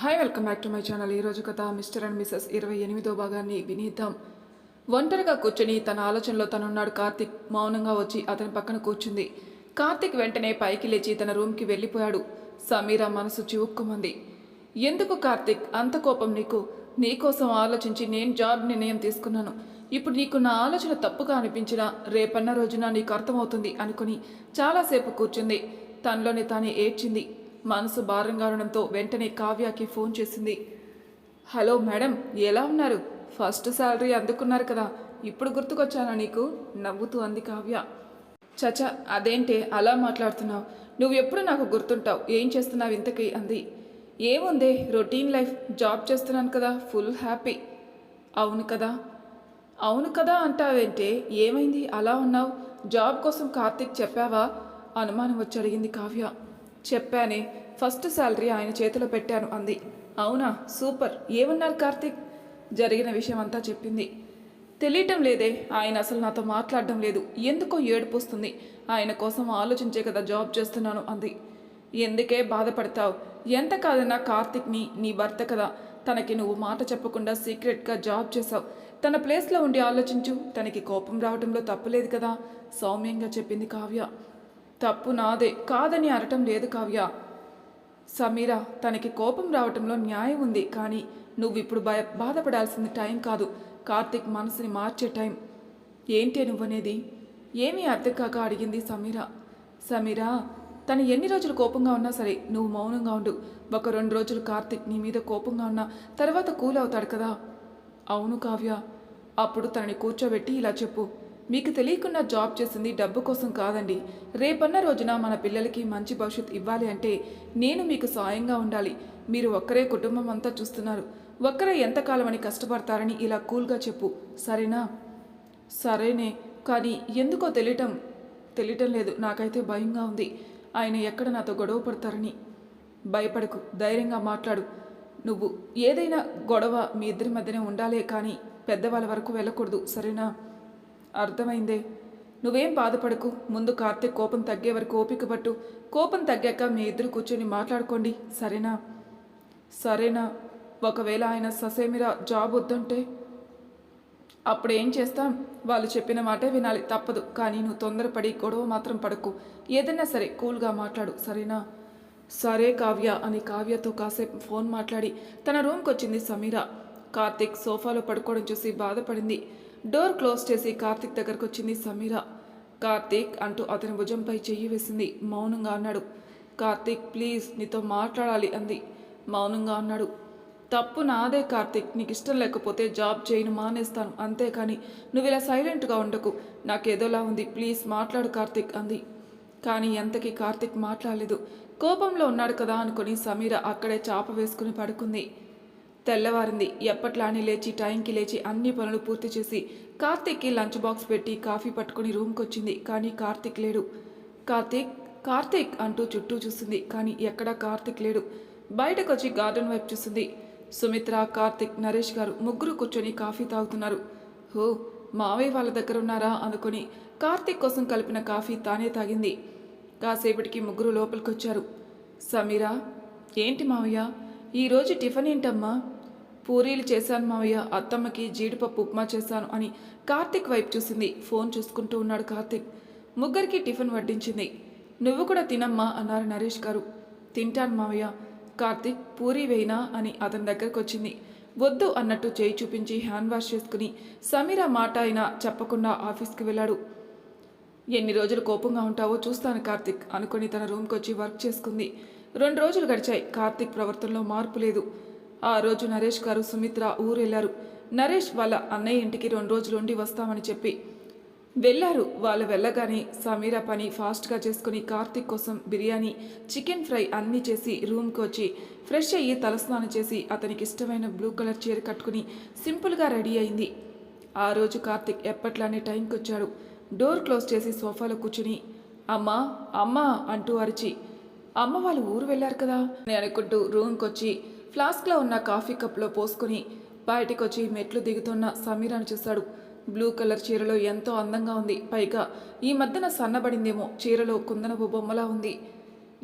Hi welcome back to my channel ఈరోజు కథ mister and missus ఇరవై ఎనిమిదో భాగాన్ని వినిద్దాం. ఒంటరిగా కూర్చొని తన ఆలోచనలో తనున్నాడు కార్తిక్. మౌనంగా వచ్చి అతని పక్కన కూర్చుంది. కార్తిక్ వెంటనే పైకి లేచి తన రూమ్కి వెళ్ళిపోయాడు. సమీర మనసు చివుక్కుమంది. ఎందుకు కార్తిక్? అంత కోపం నీకు? నీకోసం ఆలోచించి నేను జాబ్ నిర్ణయం తీసుకున్నాను. ఇప్పుడు నీకు నా ఆలోచన తప్పుగా అనిపించినా రేపన్న రోజున నీకు అర్థమవుతుంది అనుకుని చాలాసేపు కూర్చుంది. తనలోని తానే ఏడ్చింది. మనసు భారంగా ఉండడంతో వెంటనే కావ్యకి ఫోన్ చేసింది. హలో మేడం ఎలా ఉన్నారు? ఫస్ట్ శాలరీ అందుకున్నారు కదా ఇప్పుడు గుర్తుకొచ్చానా నీకు? నవ్వుతూ అంది కావ్య. చచ అదేంటే అలా మాట్లాడుతున్నావు. నువ్వు ఎప్పుడు నాకు గుర్తుంటావు? ఏం చేస్తున్నావు ఇంతకీ? అంది. ఏముంది రొటీన్ లైఫ్ జాబ్ చేస్తున్నాను కదా ఫుల్ హ్యాపీ. అవును కదా. అవును కదా అంటావేంటే ఏమైంది? అలా ఉన్నావు? జాబ్ కోసం కార్తీక్ చెప్పావా? అనుమానం వచ్చి అడిగింది కావ్య. చెప్పానే ఫస్ట్ శాలరీ ఆయన చేతిలో పెట్టాను అంది. అవునా సూపర్. ఏమన్నారు కార్తీక్? జరిగిన విషయం అంతా చెప్పింది. తెలియటం లేదే ఆయన అసలు నాతో మాట్లాడడం లేదు. ఎందుకో ఏడుపు వస్తుంది. ఆయన కోసం ఆలోచించే కదా జాబ్ చేస్తున్నాను అంది. ఎందుకే బాధపడతావు? ఎంత కాదన్నా కార్తిక్ని నీ భర్త కదా. తనకి నువ్వు మాట చెప్పకుండా సీక్రెట్గా జాబ్ చేసావు తన ప్లేస్లో ఉండి ఆలోచించు. తనకి కోపం రావడంలో తప్పులేదు కదా. సౌమ్యంగా చెప్పింది కావ్య. తప్పు నాదే కాదని అనటం లేదు కావ్య. సమీర తనకి కోపం రావటంలో న్యాయం ఉంది కానీ నువ్వు ఇప్పుడు భయ బాధపడాల్సిన టైం కాదు. కార్తిక్ మనసుని మార్చే టైం. ఏంటి నువ్వనేది? ఏమీ అర్థం కాక అడిగింది సమీర. సమీర తను ఎన్ని రోజులు కోపంగా ఉన్నా సరే నువ్వు మౌనంగా ఉండు. ఒక రెండు రోజులు కార్తిక్ నీ మీద కోపంగా ఉన్నా తర్వాత కూల్ అవుతాడు కదా. అవును కావ్య అప్పుడు తనని కూర్చోబెట్టి ఇలా చెప్పు. మీకు తెలియకుండా జాబ్ చేసింది డబ్బు కోసం కాదండి. రేపన్న రోజున మన పిల్లలకి మంచి భవిష్యత్తు ఇవ్వాలి అంటే నేను మీకు సాయంగా ఉండాలి. మీరు ఒక్కరే కుటుంబం అంతా చూస్తున్నారు. ఒక్కరే ఎంతకాలం అని కష్టపడతారని ఇలా కూల్గా చెప్పు. సరేనా? సరేనే. కానీ ఎందుకో తెలియటం తెలియటం లేదు. నాకైతే భయంగా ఉంది. ఆయన ఎక్కడ నాతో గొడవ పడతారని. భయపడకు. ధైర్యంగా మాట్లాడు. నువ్వు ఏదైనా గొడవ మీ ఇద్దరి మధ్యనే ఉండాలే కానీ పెద్దవాళ్ళ వరకు వెళ్ళకూడదు. సరేనా? అర్థమైందే. నువ్వేం బాధపడకు. ముందు కార్తీక్ కోపం తగ్గే వరకు ఓపిక పట్టు. కోపం తగ్గాక మీ ఇద్దరు కూర్చొని మాట్లాడుకోండి. సరేనా? సరేనా? ఒకవేళ ఆయన ససేమిరా జాబ్ వద్దంటే? అప్పుడు ఏం చేస్తాం? వాళ్ళు చెప్పిన మాటే వినాలి. తప్పదు. కానీ నువ్వు తొందరపడి గొడవ మాత్రం పడకు. ఏదైనా సరే కూల్గా మాట్లాడు. సరేనా? సరే కావ్య అని కావ్యతో కాసేపు ఫోన్ మాట్లాడి తన రూమ్కి వచ్చింది సమీర. కార్తిక్ సోఫాలో పడుకోవడం చూసి బాధపడింది. డోర్ క్లోజ్ చేసి కార్తిక్ దగ్గరకు వచ్చింది సమీర. కార్తీక్ అంటూ అతని భుజంపై చెయ్యి వేసింది. మౌనంగా అన్నాడు. కార్తీక్ ప్లీజ్ నీతో మాట్లాడాలి అంది. మౌనంగా అన్నాడు. తప్పు నాదే కార్తిక్ నీకు ఇష్టం లేకపోతే జాబ్ చేయను మానేస్తాను. అంతేకాని నువ్వు ఇలా సైలెంట్గా ఉండకు. నాకేదోలా ఉంది. ప్లీజ్ మాట్లాడు కార్తీక్ అంది. కానీ ఎంతకీ కార్తీక్ మాట్లాడలేదు. కోపంలో ఉన్నాడు కదా అనుకుని సమీర అక్కడే చాప వేసుకుని పడుకుంది. తెల్లవారింది. ఎప్పట్లానే లేచి టైంకి లేచి అన్ని పనులు పూర్తి చేసి కార్తిక్కి లంచ్ బాక్స్ పెట్టి కాఫీ పట్టుకుని రూమ్కి వచ్చింది కానీ కార్తిక్ లేడు. కార్తిక్ కార్తిక్ అంటూ చుట్టూ చూసింది కానీ ఎక్కడా కార్తిక్ లేడు. బయటకు వచ్చి గార్డెన్ వైపు చూసింది సుమిత్ర కార్తిక్ నరేష్ గారు ముగ్గురు కూర్చొని కాఫీ తాగుతున్నారు. హో మావయ్య వాళ్ళ దగ్గర ఉన్నారా అనుకుని కార్తిక్ కోసం కలిపిన కాఫీ తానే తాగింది. కాసేపటికి ముగ్గురు లోపలికొచ్చారు. సమీరా ఏంటి మావయ్య? ఈరోజు టిఫిన్ ఏంటమ్మా? పూరీలు చేశాను మావయ్య అత్తమ్మకి జీడిపప్పు ఉప్మా చేశాను అని కార్తిక్ వైపు చూసింది. ఫోన్ చూసుకుంటూ ఉన్నాడు కార్తిక్. ముగ్గురికి టిఫిన్ వడ్డించింది. నువ్వు కూడా తినమ్మా అన్నారు నరేష్ గారు. తింటాను మావయ్య. కార్తిక్ పూరి వేయినా అని అతని దగ్గరకు వచ్చింది. వద్దు అన్నట్టు చేయి చూపించి హ్యాండ్ వాష్ చేసుకుని సమీర మాట అయినా చెప్పకుండా ఆఫీస్కి వెళ్ళాడు. ఎన్ని రోజులు కోపంగా ఉంటావో చూస్తాను కార్తిక్ అనుకుని తన రూమ్కి వచ్చి వర్క్ చేసుకుంది. రెండు రోజులు గడిచాయి. కార్తిక్ ప్రవర్తనలో మార్పు లేదు. ఆ రోజు నరేష్ గారు సుమిత్ర ఊరు వెళ్ళారు నరేష్ వాళ్ళ అన్నయ్య ఇంటికి రెండు రోజులు ఉండి వస్తామని చెప్పి వెళ్ళారు. వాళ్ళు వెళ్ళగానే సమీర పని ఫాస్ట్గా చేసుకుని కార్తిక్ కోసం బిర్యానీ చికెన్ ఫ్రై అన్నీ చేసి రూమ్కి వచ్చి ఫ్రెష్ అయ్యి తలస్నానం చేసి అతనికి ఇష్టమైన బ్లూ కలర్ చీర కట్టుకుని సింపుల్గా రెడీ అయింది. ఆ రోజు కార్తిక్ ఎప్పట్లానే టైంకి వచ్చాడు. డోర్ క్లోజ్ చేసి సోఫాలో కూర్చుని అమ్మా అమ్మా అంటూ అరిచి అమ్మ వాళ్ళు ఊరు వెళ్ళారు కదా అని అనుకుంటూ రూమ్కి వచ్చి ఫ్లాస్క్లో ఉన్న కాఫీ కప్లో పోసుకుని బయటికొచ్చి మెట్లు దిగుతున్న సమీరాను చూశాడు. బ్లూ కలర్ చీరలో ఎంతో అందంగా ఉంది. పైగా ఈ మధ్యన సన్నబడిందేమో చీరలో కుందనపు బొమ్మలా ఉంది.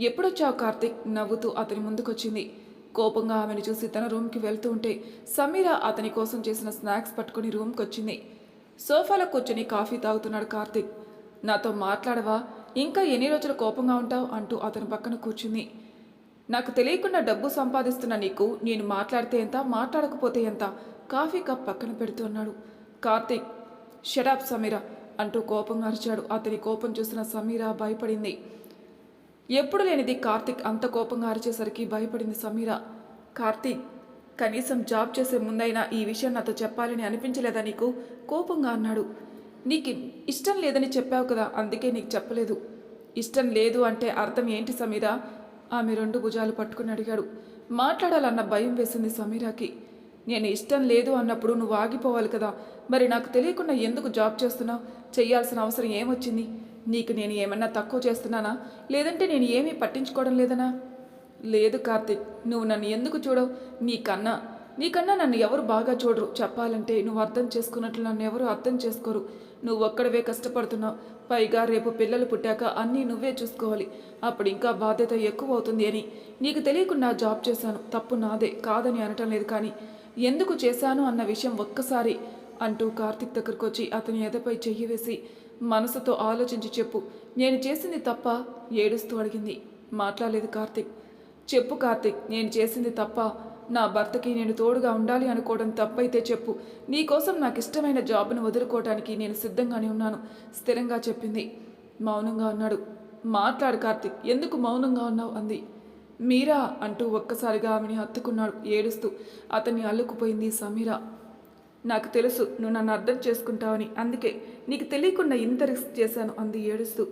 ఎప్పుడొచ్చావు కార్తిక్? నవ్వుతూ అతని ముందుకొచ్చింది. కోపంగా ఆమెను చూసి తన రూమ్కి వెళ్తూ ఉంటే సమీర అతని కోసం చేసిన స్నాక్స్ పట్టుకుని రూమ్కి వచ్చింది సోఫాలో కూర్చొని కాఫీ తాగుతున్నాడు కార్తీక్. నాతో మాట్లాడవా? ఇంకా ఎన్ని రోజులు కోపంగా ఉంటావు? అంటూ అతని పక్కన కూర్చుంది. నాకు తెలియకుండా డబ్బు సంపాదిస్తున్న నీకు నేను మాట్లాడితే ఎంత మాట్లాడకపోతే ఎంత? కాఫీ కప్ పక్కన పెడుతున్నాడు కార్తీక్ షడాప్ సమీరా అంటూ కోపంగా అరిచాడు. అతని కోపం చూసిన సమీరా భయపడింది. ఎప్పుడు లేనిది కార్తీక్ అంత కోపంగా అరిచేసరికి భయపడింది సమీరా. కార్తీక్ కనీసం జాబ్ చేసే ముందైనా ఈ విషయం నాతో చెప్పాలని అనిపించలేదా నీకు? కోపంగా అన్నాడు. నీకు ఇష్టం లేదని చెప్పావు కదా అందుకే నీకు చెప్పలేదు. ఇష్టం లేదు అంటే అర్థం ఏంటి సమీరా? ఆమె రెండు భుజాలు పట్టుకుని అడిగాడు. మాట్లాడాలన్న భయం వేసింది సమీరాకి. నేను ఇష్టం లేదు అన్నప్పుడు నువ్వు ఆగిపోవాలి కదా. మరి నాకు తెలియకుండా ఎందుకు జాబ్ చేస్తున్నావు? చేయాల్సిన అవసరం ఏమొచ్చింది? నీకు నేను ఏమన్నా తక్కువ చేస్తున్నానా? లేదంటే నేను ఏమీ పట్టించుకోవడం లేదనా? లేదు కార్తిక్ నువ్వు నన్ను ఎందుకు చూడవు? నీకన్నా నీకన్నా నన్ను ఎవరు బాగా చూడరు? చెప్పాలంటే నువ్వు అర్థం చేసుకున్నట్లు నన్ను ఎవరు అర్థం చేసుకోరు. నువ్వు ఒక్కడవే కష్టపడుతున్నావు. పైగా రేపు పిల్లలు పుట్టాక అన్నీ నువ్వే చూసుకోవాలి. అప్పుడు ఇంకా బాధ్యత ఎక్కువ అవుతుంది అని. నీకు తెలియకుండా జాబ్ చేశాను. తప్పు నాదే. కాదని అనటం లేదు కానీ. ఎందుకు చేశాను అన్న విషయం ఒక్కసారి అంటూ కార్తిక్ దగ్గరకు వచ్చి అతని ఎదపై చెయ్యి వేసి మనసుతో ఆలోచించి చెప్పు. నేను చేసింది తప్ప ఏడుస్తూ అడిగింది. మాట్లాడలేదు కార్తిక్. చెప్పు కార్తిక్ నేను చేసింది తప్ప నా భర్తకి నేను తోడుగా ఉండాలి అనుకోవడం తప్పైతే చెప్పు. నీకోసం నాకు ఇష్టమైన జాబ్ను వదులుకోవటానికి నేను సిద్ధంగానే ఉన్నాను స్థిరంగా చెప్పింది. మౌనంగా ఉన్నాడు మాట్లాడు కార్తిక్ ఎందుకు మౌనంగా ఉన్నావు? అంది. మీరా? అంటూ ఒక్కసారిగా ఆమెని హత్తుకున్నాడు ఏడుస్తూ. అతన్ని అల్లుకుపోయింది సమీరా. నాకు తెలుసు నువ్వు నన్ను అర్థం చేసుకుంటావని అందుకే నీకు తెలియకుండా ఇంత రిస్క్ చేశాను అంది ఏడుస్తూ.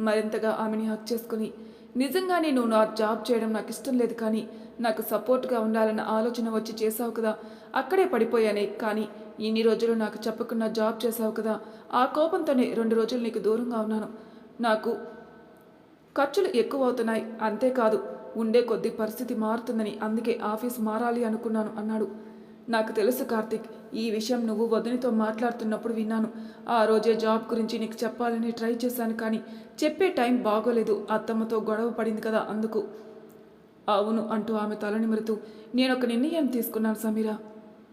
మరింతగా ఆమెని హక్ చేసుకుని నిజంగానే నువ్వు నా జాబ్ చేయడం నాకు ఇష్టం లేదు కానీ నాకు సపోర్ట్గా ఉండాలన్న ఆలోచన వచ్చి చేసావు కదా. అక్కడే పడిపోయానే కానీ ఇన్ని రోజులు నాకు చెప్పకుండా జాబ్ చేసావు కదా. ఆ కోపంతోనే రెండు రోజులు నీకు దూరంగా ఉన్నాను. నాకు ఖర్చులు ఎక్కువ అవుతున్నాయి. అంతేకాదు ఉండే కొద్ది పరిస్థితి మారుతుందని అందుకే ఆఫీస్ మారాలి అనుకున్నాను అన్నాడు. నాకు తెలుసు కార్తిక్. ఈ విషయం నువ్వు వదినితో మాట్లాడుతున్నప్పుడు విన్నాను. ఆ రోజే జాబ్ గురించి నీకు చెప్పాలని ట్రై చేశాను కానీ చెప్పే టైం బాగోలేదు. అత్తమ్మతో గొడవ పడింది కదా అందుకు. అవును అంటూ ఆమె తలనిమరుతూ నేను ఒక నిర్ణయం తీసుకున్నాను సమీరా.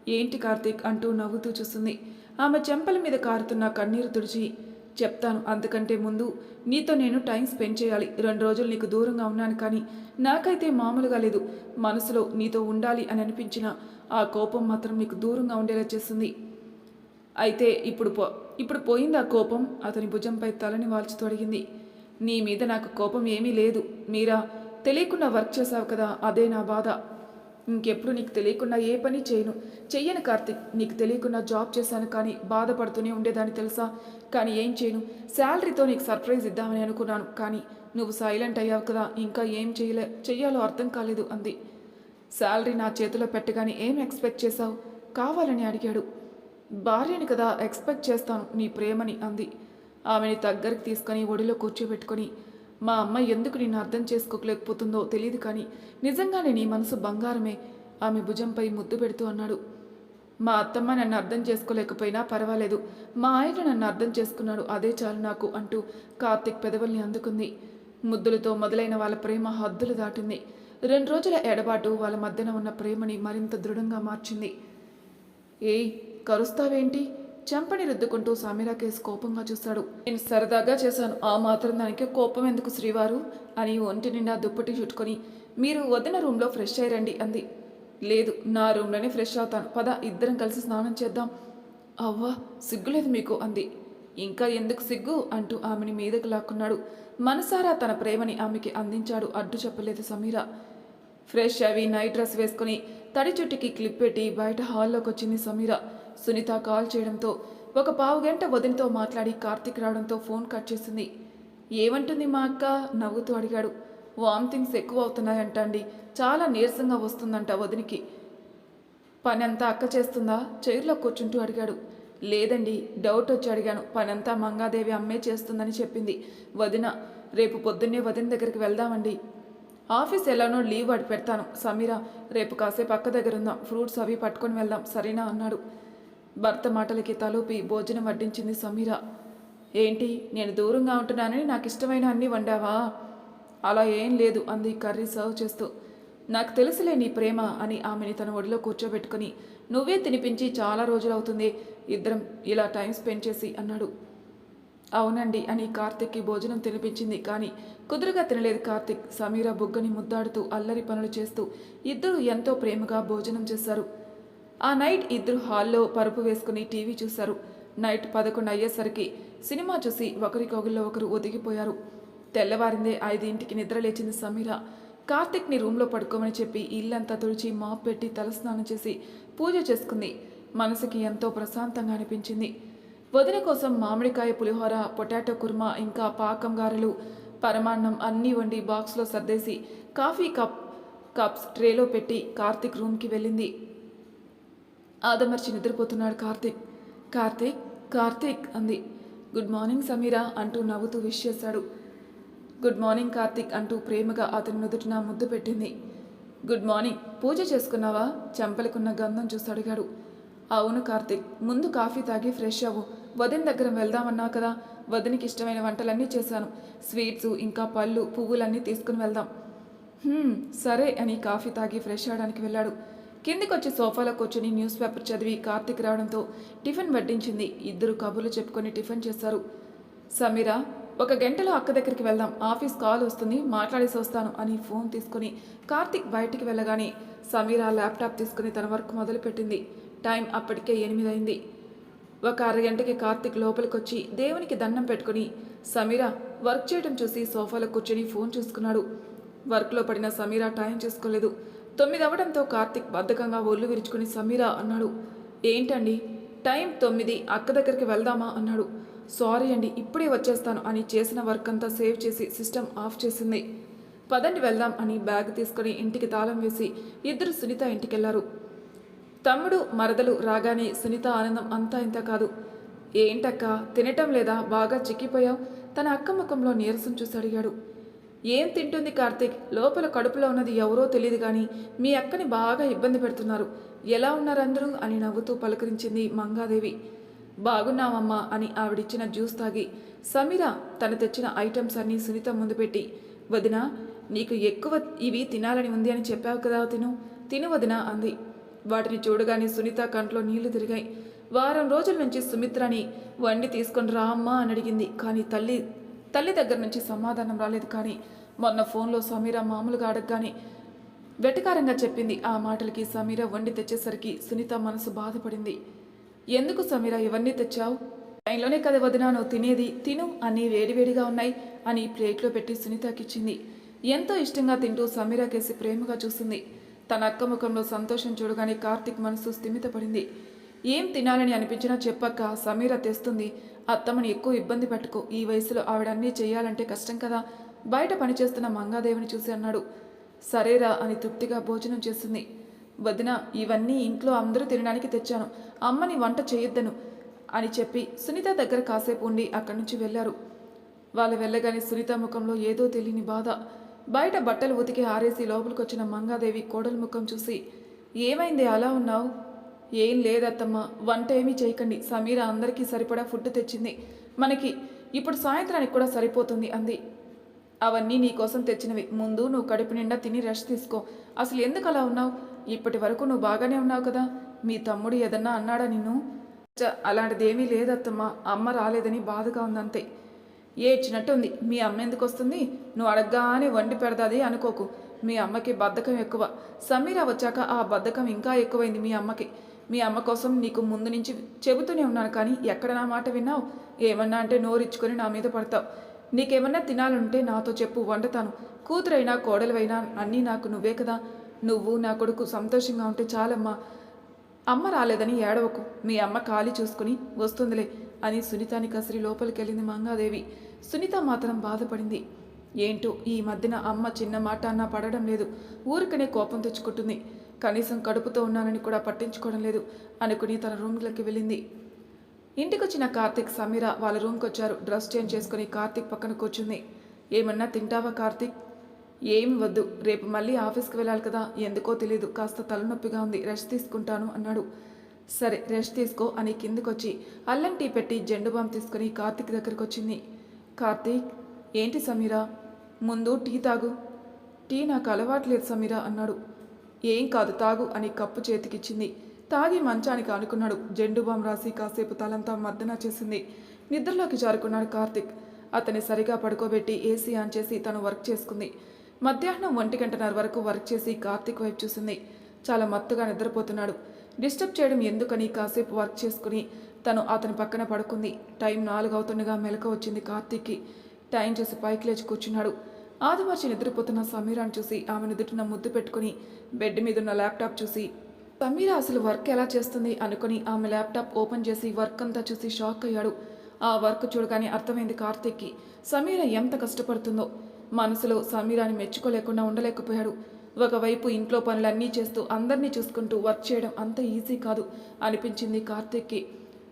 ఏంటి కార్తీక్ అంటూ నవ్వుతూ చూస్తుంది. ఆమె చెంపల మీద కారుతున్న కన్నీరు తుడిచి చెప్తాను. అంతకంటే ముందు నీతో నేను టైం స్పెండ్ చేయాలి. రెండు రోజులు నీకు దూరంగా ఉన్నాను కానీ నాకైతే మామూలుగా లేదు. మనసులో నీతో ఉండాలి అని అనిపించిన ఆ కోపం మాత్రం నీకు దూరంగా ఉండేలా చేస్తుంది. అయితే ఇప్పుడు పో ఇప్పుడు పోయింది ఆ కోపం? అతని భుజంపై తలని వాల్చి అడిగింది. నీ మీద నాకు కోపం ఏమీ లేదు. మీరా తెలియకుండా వర్క్ చేశావు కదా అదే నా బాధ. ఇంకెప్పుడు నీకు తెలియకుండా ఏ పని చేయను. చెయ్యను కార్తిక్ నీకు తెలియకుండా జాబ్ చేశాను కానీ బాధపడుతూనే ఉండేదాన్ని తెలుసా? కానీ ఏం చేయను. శాలరీతో నీకు సర్ప్రైజ్ ఇద్దామని అనుకున్నాను కానీ నువ్వు సైలెంట్ అయ్యావు కదా ఇంకా ఏం చేయలే చెయ్యాలో అర్థం కాలేదు అంది. శాలరీ నా చేతిలో పెట్టగానే ఏం ఎక్స్పెక్ట్ చేశావు? కావాలని అడిగాడు. భార్యని కదా ఎక్స్పెక్ట్ చేస్తాను నీ ప్రేమని అంది. ఆమెని దగ్గరికి తీసుకొని ఒడిలో కూర్చోబెట్టుకొని మా అమ్మ ఎందుకు నిన్ను అర్థం చేసుకోలేకపోతుందో తెలియదు కానీ నిజంగానే నీ మనసు బంగారమే. ఆమె భుజంపై ముద్దు పెడుతూ అన్నాడు. మా అత్తమ్మ నన్ను అర్థం చేసుకోలేకపోయినా పర్వాలేదు. మా ఆయన నన్ను అర్థం చేసుకున్నాడు అదే చాలు నాకు అంటూ కార్తిక్ పెదవుల్ని అందుకుంది. ముద్దులతో మొదలైన వాళ్ళ ప్రేమ హద్దులు దాటింది. రెండు రోజుల ఎడబాటు వాళ్ళ మధ్యన ఉన్న ప్రేమని మరింత దృఢంగా మార్చింది. ఏయ్ కరుస్తావేంటి? చెంపని రుద్దుకుంటూ సమీరా కేసు కోపంగా చూశాడు నేను సరదాగా చేశాను. ఆ మాత్రం దానికి కోపం ఎందుకు శ్రీవారు? అని ఒంటి నిండా దుప్పటి చుట్టుకొని మీరు వదిన రూమ్లో ఫ్రెష్ అయ్యండి అంది. లేదు నా రూమ్లోనే ఫ్రెష్ అవుతాను. పద ఇద్దరం కలిసి స్నానం చేద్దాం. అవ్వా సిగ్గులేదు మీకు అంది. ఇంకా ఎందుకు సిగ్గు? అంటూ ఆమెని మీదకు లాక్కున్నాడు. మనసారా తన ప్రేమని ఆమెకి అందించాడు అడ్డు చెప్పలేదు సమీరా. ఫ్రెష్ అవి నైట్ డ్రెస్ వేసుకుని తడి చుట్టుకి క్లిప్ పెట్టి బయట హాల్లోకి వచ్చింది సమీరా. సునీత కాల్ చేయడంతో ఒక పావు గంట వదినతో మాట్లాడి కార్తీక్ రావడంతో ఫోన్ కట్ చేసింది. ఏమంటుంది మా అక్క? నవ్వుతూ అడిగాడు. వామిటింగ్స్ ఎక్కువ అవుతున్నాయంట అండి చాలా నీరసంగా వస్తుందంట వదినికి. పని అంతా అక్క చేస్తుందా? చైర్లో కూర్చుంటూ అడిగాడు. లేదండి డౌట్ వచ్చి అడిగాను. పనంతా మంగాదేవి అమ్మే చేస్తుందని చెప్పింది. వదిన రేపు పొద్దున్నే వదిన దగ్గరికి వెళ్దామండి. ఆఫీస్ ఎలానో లీవ్ అడి పెడతాను. సమీర రేపు కాసేపు అక్క దగ్గర ఉందాం ఫ్రూట్స్ అవి పట్టుకొని వెళ్దాం. సరేనా? అన్నాడు. భర్త మాటలకి తలూపి భోజనం వడ్డించింది సమీర. ఏంటి నేను దూరంగా ఉంటున్నానని నాకు ఇష్టమైన అన్నీ వండావా? అలా ఏం లేదు అంది కర్రీ సర్వ్ చేస్తూ. నాకు తెలుసులే నీ ప్రేమ అని ఆమెని తన ఒడిలో కూర్చోబెట్టుకుని. నువ్వే తినిపించి చాలా రోజులవుతుంది ఇద్దరం ఇలా టైం స్పెండ్ చేసి అన్నాడు. అవునండి అని కార్తిక్కి భోజనం తినిపించింది కానీ కుదురుగా తినలేదు కార్తిక్. సమీర బుగ్గని ముద్దాడుతూ అల్లరి పనులు చేస్తూ ఇద్దరు ఎంతో ప్రేమగా భోజనం చేశారు. ఆ నైట్ ఇద్దరు హాల్లో పరుపు వేసుకుని టీవీ చూశారు. నైట్ పదకొండు అయ్యేసరికి సినిమా చూసి ఒకరికొకరిలో ఒకరు ఒదిగిపోయారు. తెల్లవారిందే ఐదింటికి నిద్ర లేచింది సమీర కార్తిక్ని రూమ్లో పడుకోమని చెప్పి ఇల్లంతా తుడిచి మాప్ పెట్టి తలస్నానం చేసి పూజ చేసుకుంది. మనసుకి ఎంతో ప్రశాంతంగా అనిపించింది. వదిన కోసం మామిడికాయ పులిహోర పొటాటో కుర్మా ఇంకా పాకం గారెలు పరమాన్నం అన్నీ వండి బాక్స్లో సర్దేసి కాఫీ కప్ కప్స్ ట్రేలో పెట్టి కార్తిక్ రూమ్కి వెళ్ళింది. ఆదమర్చి నిద్రపోతున్నాడు కార్తిక్. కార్తిక్ కార్తీక్ అంది. గుడ్ మార్నింగ్ సమీరా అంటూ నవ్వుతూ విష్ చేశాడు. గుడ్ మార్నింగ్ కార్తీక్ అంటూ ప్రేమగా అతని నుదుటిన ముద్దు పెట్టింది. గుడ్ మార్నింగ్ పూజ చేసుకున్నావా? చెంపలకున్న గంధం చూసి అడిగాడు. అవును కార్తిక్ ముందు కాఫీ తాగి ఫ్రెష్ అవ్వు. వదిన దగ్గర వెళ్దామన్నా కదా వదినికి ఇష్టమైన వంటలన్నీ చేశాను. స్వీట్స్ ఇంకా పళ్ళు పువ్వులన్నీ తీసుకుని వెళ్దాం. సరే అని కాఫీ తాగి ఫ్రెష్ అవడానికి వెళ్ళాడు. కిందికొచ్చి సోఫాలో కూర్చుని న్యూస్ పేపర్ చదివి కార్తిక్ రావడంతో టిఫిన్ వడ్డించింది. ఇద్దరు కబుర్లు చెప్పుకొని టిఫిన్ చేశారు. సమీరా ఒక గంటలో అక్క దగ్గరికి వెళ్దాం. ఆఫీస్ కాల్ వస్తుంది. మాట్లాడేసి వస్తాను అని ఫోన్ తీసుకుని కార్తిక్ బయటికి వెళ్ళగానే సమీరా ల్యాప్టాప్ తీసుకుని తన వర్క్ మొదలుపెట్టింది. టైం అప్పటికే ఎనిమిది అయింది ఒక అరగంటకి కార్తిక్ లోపలికి వచ్చి దేవునికి దండం పెట్టుకుని సమీరా వర్క్ చేయడం చూసి సోఫాలో కూర్చొని ఫోన్ చూసుకున్నాడు. వర్క్లో పడిన సమీరా టైం చూసుకోలేదు. తొమ్మిది అవ్వడంతో కార్తిక్ బద్ధకంగా ఒళ్ళు విరుచుకుని సమీరా అన్నాడు. ఏంటండి? టైం తొమ్మిది అక్క దగ్గరికి వెళ్దామా? అన్నాడు. సారీ అండి ఇప్పుడే వచ్చేస్తాను అని చేసిన వర్క్ అంతా సేవ్ చేసి సిస్టమ్ ఆఫ్ చేసింది. పదండి వెళ్దాం అని బ్యాగ్ తీసుకుని ఇంటికి తాళం వేసి ఇద్దరు సునీత ఇంటికెళ్ళారు. తమ్ముడు మరదలు రాగానే సునీత ఆనందం అంతా ఇంత కాదు. ఏంటక్క తినటం లేదా? బాగా చిక్కిపోయావు? తన అక్క ముఖంలో నీరసం చూసి అడిగాడు. ఏం తింటుంది కార్తీక్? లోపల కడుపులో ఉన్నది ఎవరో తెలియదు కానీ మీ అక్కని బాగా ఇబ్బంది పెడుతున్నారు. ఎలా ఉన్నారందరూ? అని నవ్వుతూ పలకరించింది మంగాదేవి. బాగున్నామమ్మా అని ఆవిడిచ్చిన జ్యూస్ తాగి. సమీర తను తెచ్చిన ఐటమ్స్ అన్నీ సునీత ముందు పెట్టి. వదినా నీకు ఎక్కువ ఇవి తినాలని ఉంది అని చెప్పావు కదా తిను తిను వదినా అంది. వాటిని చూడగానే సునీత కంట్లో నీళ్ళు తిరిగాయి. వారం రోజుల నుంచి సుమిత్రని వండి తీసుకొని రా అమ్మా అని అడిగింది. కానీ తల్లి తల్లి దగ్గర నుంచి సమాధానం రాలేదు కానీ మొన్న ఫోన్లో సమీర మామూలుగా అడగగానే వెటకారంగా చెప్పింది. ఆ మాటలకి సమీర వండి తెచ్చేసరికి సునీత మనసు బాధపడింది. ఎందుకు సమీర ఇవన్నీ తెచ్చావు? టైంలోనే కదా వదినా నువ్వు తినేది తిను అన్నీ వేడివేడిగా ఉన్నాయి అని ప్లేట్లో పెట్టి సునీతకిచ్చింది. ఎంతో ఇష్టంగా తింటూ సమీర కేసి ప్రేమగా చూసింది. తన అక్క ముఖంలో సంతోషం చూడగానే కార్తిక్ మనసు స్థిమితపడింది. ఏం తినాలని అనిపించినా చెప్పక్క సమీర తెస్తుంది. అత్తమ్మని ఎక్కువ ఇబ్బంది పెట్టుకో. ఈ వయసులో ఆవిడన్నీ చేయాలంటే కష్టం కదా. బయట పనిచేస్తున్న మంగాదేవిని చూసి అన్నాడు. సరేరా అని తృప్తిగా భోజనం చేస్తుంది. వదిన ఇవన్నీ ఇంట్లో అందరూ తినడానికి తెచ్చాను. అమ్మని వంట చేయొద్దను అని చెప్పి సునీత దగ్గర కాసేపు ఉండి అక్కడి నుంచి వెళ్ళారు. వాళ్ళు వెళ్ళగానే సునీత ముఖంలో ఏదో తెలియని బాధ. బయట బట్టలు ఉతికి ఆరేసి లోపలికి వచ్చిన మంగాదేవి కోడలు ముఖం చూసి ఏమైంది? అలా ఉన్నావు? ఏం లేదత్తమ్మ వంట ఏమీ చేయకండి. సమీర అందరికీ సరిపడా ఫుడ్ తెచ్చింది. మనకి ఇప్పుడు సాయంత్రానికి కూడా సరిపోతుంది అంది. అవన్నీ నీకోసం తెచ్చినవి. ముందు నువ్వు కడుపు నిండా తిని రెస్ట్ తీసుకో. అసలు ఎందుకు అలా ఉన్నావు? ఇప్పటి వరకు నువ్వు బాగానే ఉన్నావు కదా. మీ తమ్ముడు ఏదన్నా అన్నాడా నిన్ను? చ అలాంటిదేమీ లేదత్తమ్మ. అమ్మ రాలేదని బాధగా ఉందంతే. ఏడ్చినట్టుంది. మీ అమ్మ ఎందుకు వస్తుంది? నువ్వు అడగగానే వండి పెడదాది అనుకోకు. మీ అమ్మకి బద్ధకం ఎక్కువ. సమీర వచ్చాక ఆ బద్ధకం ఇంకా ఎక్కువైంది మీ అమ్మకి. మీ అమ్మ కోసం నీకు ముందు నుంచి చెబుతూనే ఉన్నాను కానీ ఎక్కడ నా మాట విన్నావు? ఏమన్నా అంటే నోరిచ్చుకొని నా మీద పడతావు. నీకేమన్నా తినాలంటే నాతో చెప్పు వండుతాను. కూతురైనా కోడలివైనా అన్నీ నాకు నువ్వే కదా. నువ్వు నా కొడుకు సంతోషంగా ఉంటే చాలమ్మా. అమ్మ రాలేదని ఏడవకు. మీ అమ్మ ఖాళీ చూసుకుని వస్తుందిలే అని సునీతాని కసిరి లోపలికి వెళ్ళింది మంగాదేవి. సునీత మాత్రం బాధపడింది. ఏంటో ఈ మధ్యన అమ్మ చిన్న మాట అన్నా పడడం లేదు. ఊరికనే కోపం తెచ్చుకుంటుంది. కనీసం కడుపుతో ఉన్నానని కూడా పట్టించుకోవడం లేదు అనుకుని తన రూమ్లోకి వెళ్ళింది. ఇంటికొచ్చిన కార్తిక్ సమీర వాళ్ళ రూమ్కి వచ్చారు డ్రెస్ చేంజ్ చేసుకుని కార్తిక్ పక్కన కూర్చుంది. ఏమన్నా తింటావా కార్తిక్? ఏం వద్దు రేపు మళ్ళీ ఆఫీస్కి వెళ్ళాలి కదా ఎందుకో తెలియదు కాస్త తలనొప్పిగా ఉంది రెస్ట్ తీసుకుంటాను అన్నాడు. సరే రెస్ట్ తీసుకో అని కిందకొచ్చి అల్లం టీ పెట్టి జెండు బామ్ తీసుకుని కార్తిక్ దగ్గరకు వచ్చింది కార్తీక్ ఏంటి సమీరా? ముందు టీ తాగు. టీ నాకు అలవాట్లేదు సమీరా అన్నాడు. ఏం కాదు తాగు అని కప్పు చేతికిచ్చింది. తాగి మంచానికి ఆనుకున్నాడు. జెండు బామ్ రాసి కాసేపు తలంతా మర్దన చేసింది. నిద్రలోకి జారుకున్నాడు కార్తిక్. అతని సరిగా పడుకోబెట్టి ఏసీ ఆన్ చేసి తను వర్క్ చేసుకుంది. మధ్యాహ్నం ఒంటి గంటన్నర వరకు వర్క్ చేసి కార్తిక్ వైపు చూసింది. చాలా మత్తుగా నిద్రపోతున్నాడు. డిస్టర్బ్ చేయడం ఎందుకని కాసేపు వర్క్ చేసుకుని తను అతని పక్కన పడుకుంది. టైం నాలుగు అవుతుండగా మెలక వచ్చింది కార్తీక్కి. టైం చూసి పైకి లేచి కూర్చున్నాడు. ఆదిమర్చి నిద్రపోతున్న సమీరాను చూసి ఆమె నుదుటిన ముద్దు పెట్టుకుని బెడ్ మీద ఉన్న ల్యాప్టాప్ చూసి సమీర అసలు వర్క్ ఎలా చేస్తుంది అనుకుని ఆమె ల్యాప్టాప్ ఓపెన్ చేసి వర్క్ అంతా చూసి షాక్ అయ్యాడు. ఆ వర్క్ చూడగానే అర్థమైంది కార్తీక్కి సమీర ఎంత కష్టపడుతుందో. మనసులో సమీరాని మెచ్చుకోలేకుండా ఉండలేకపోయాడు. ఒకవైపు ఇంట్లో పనులన్నీ చేస్తూ అందరినీ చూసుకుంటూ వర్క్ చేయడం అంత ఈజీ కాదు అనిపించింది కార్తీక్కి.